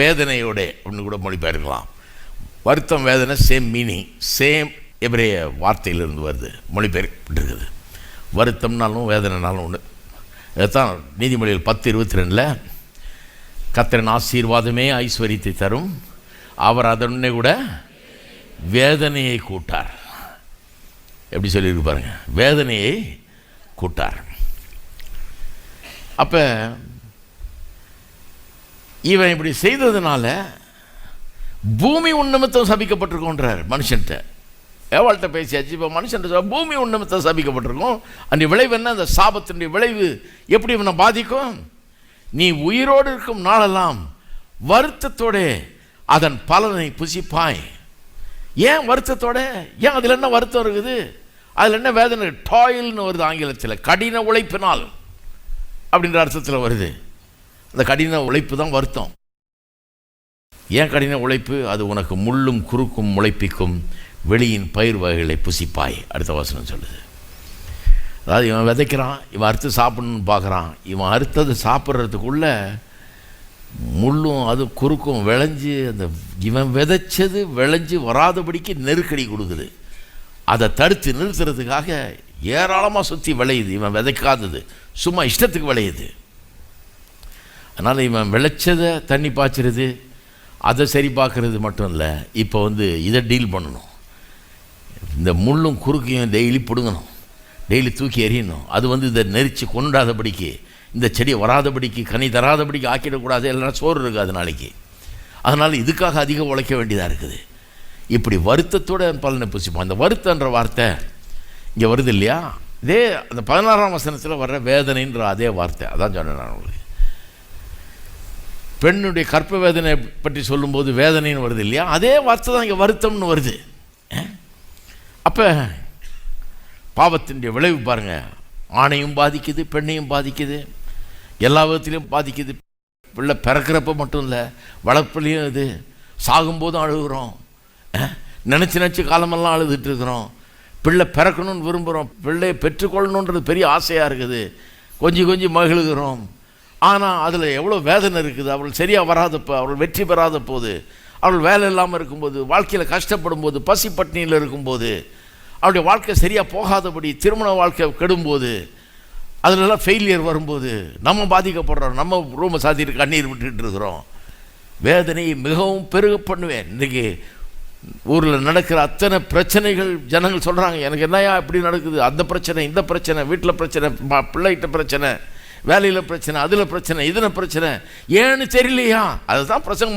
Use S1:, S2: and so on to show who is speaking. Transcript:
S1: வேதனையோட ஒன்று கூட மொழிபெயர்க்கலாம். வருத்தம் வேதனை சேம் மீனிங் சேம் எபிரேய வார்த்தையிலிருந்து வருது மொழிபெயர்க்கப்பட்டிருக்குது. வருத்தம்னாலும் வேதனைனாலும் ஒன்று இதுதான் நீதிமொழிகள் பத்து இருபத்தி ரெண்டில் கத்திரன் ஆசீர்வாதமே ஐஸ்வர்யத்தை தரும். அவர் அதனுடனே கூட வேதனையை கூட்டார். எப்படி சொல்லியிருக்கு பாருங்கள் வேதனையை கூட்டார். அப்போ இவன் இப்படி செய்ததுனால பூமி உன்னமித்தம் சபிக்கப்பட்டிருக்கோன்றார் மனுஷன்ட்ட. ஏவாள்கிட்ட பேசியாச்சு இப்போ மனுஷன் பூமி உன்னமித்தம் சபிக்கப்பட்டிருக்கும். அந்த விளைவு என்ன? அந்த சாபத்தினுடைய விளைவு எப்படி இவனை பாதிக்கும்? நீ உயிரோடு இருக்கும் நாளெல்லாம் வருத்தத்தோட அதன் பலனை புசிப்பாய். ஏன் வருத்தத்தோட? ஏன் அதில் என்ன வருத்தம் இருக்குது? அதில் என்ன வேதனை? டாயில்னு வருது ஆங்கிலத்தில் கடின உழைப்பினால். அப்படின்ற அர்த்தத்தில் வருது. அந்த கடின உழைப்பு தான் வருத்தம். ஏன் கடின உழைப்பு? அது உனக்கு முள்ளும் குறுக்கும் முளைப்பிக்கும் வெளியின் பயிர் வகைகளை புசிப்பாய். அடுத்த வசனம் சொல்லுது. அதாவது இவன் விதைக்கிறான் இவன் அறுத்து சாப்பிடணும்னு பார்க்குறான். இவன் அறுத்தது சாப்பிட்றதுக்குள்ள முள்ளும் அது குறுக்கும் விளைஞ்சு அந்த இவன் விதைச்சது விளைஞ்சு வராதபடிக்கு நெருக்கடி கொடுக்குது. அதை தடுத்து நிறுத்துறதுக்காக ஏராளமாக சுற்றி விளையுது. இவன் விதைக்காதது. சும்மா இஷ்டத்துக்கு விளையுது. அதனால் இவன் விளைச்சதை தண்ணி பாய்ச்சிறது அதை சரி பார்க்குறது மட்டும் இல்லை இப்போ வந்து இதை டீல் பண்ணணும். இந்த முள்ளும் குறுக்கையும் டெய்லி பிடுங்கணும். டெய்லி தூக்கி எறியணும். அது வந்து இதை நெரிச்சு கொண்டாதபடிக்கு இந்த செடி வராதபடிக்கு கனி தராதபடிக்கு ஆக்கிடக்கூடாது இல்லைன்னா சோறு இருக்காது நாளைக்கு. அதனால் இதுக்காக அதிகம் உழைக்க வேண்டியதாக இருக்குது. இப்படி வருத்தத்தோட பலனை புசிப்போம். அந்த வருத்தன்ற வார்த்தை இங்கே வருது இல்லையா? இதே அந்த பதினாறாம் வசனத்தில் வர்ற வேதனைன்ற அதே வார்த்தை. அதான் சொன்னேன் நான் உங்களுக்கு. பெண்ணுடைய கற்ப வேதனை பற்றி சொல்லும்போது வேதனைன்னு வருது இல்லையா? அதே வார்த்தை தான் இங்கே வருத்தம்னு வருது. அப்போ பாவத்தினுடைய விளைவு பாருங்கள் ஆணையும் பாதிக்குது பெண்ணையும் பாதிக்குது. எல்லா விதத்திலையும் பாதிக்குது. பிள்ளை பிறக்கிறப்ப மட்டும் இல்லை வளர்ப்புலையும் இது. சாகும்போதும் அழுகுறோம். நினச்சி நினச்சி காலமெல்லாம் அழுதுட்டு இருக்கிறோம். பிள்ளை பிறக்கணும்னு விரும்புகிறோம் பிள்ளையை பெற்றுக்கொள்ளணுன்றது பெரிய ஆசையாக இருக்குது. கொஞ்சம் கொஞ்சம் மகிழ்கிறோம். ஆனால் அதில் எவ்வளோ வேதனை இருக்குது அவள் சரியாக வராதப்போ அவள் வெற்றி பெறாத போது அவள் வேலை இல்லாமல் இருக்கும்போது வாழ்க்கையில் கஷ்டப்படும் போது பசி பட்டினியில் இருக்கும்போது அவளுடைய வாழ்க்கை சரியாக போகாதபடி திருமண வாழ்க்கை கெடும்போது அதிலெல்லாம் ஃபெயிலியர் வரும்போது நம்ம பாதிக்கப்படுறோம் நம்ம ரூமை சாத்திட்டு கண்ணீர் விட்டுட்டு இருக்கிறோம். வேதனையை மிகவும் பெருக பண்ணுவேன். இன்றைக்கி ஊரில் நடக்கிற அத்தனை பிரச்சனைகள் ஜனங்கள் சொல்கிறாங்க எனக்கு என்னையா இப்படி நடக்குது அந்த பிரச்சனை இந்த பிரச்சனை வீட்டில் பிரச்சனை பிள்ளைகிட்ட பிரச்சனை. வேலையில் பிரச்சனை அதில் பிரச்சனை இதில் பிரச்சனை. ஏன்னு தெரியலையா? அதுதான் பிரசங்கம்.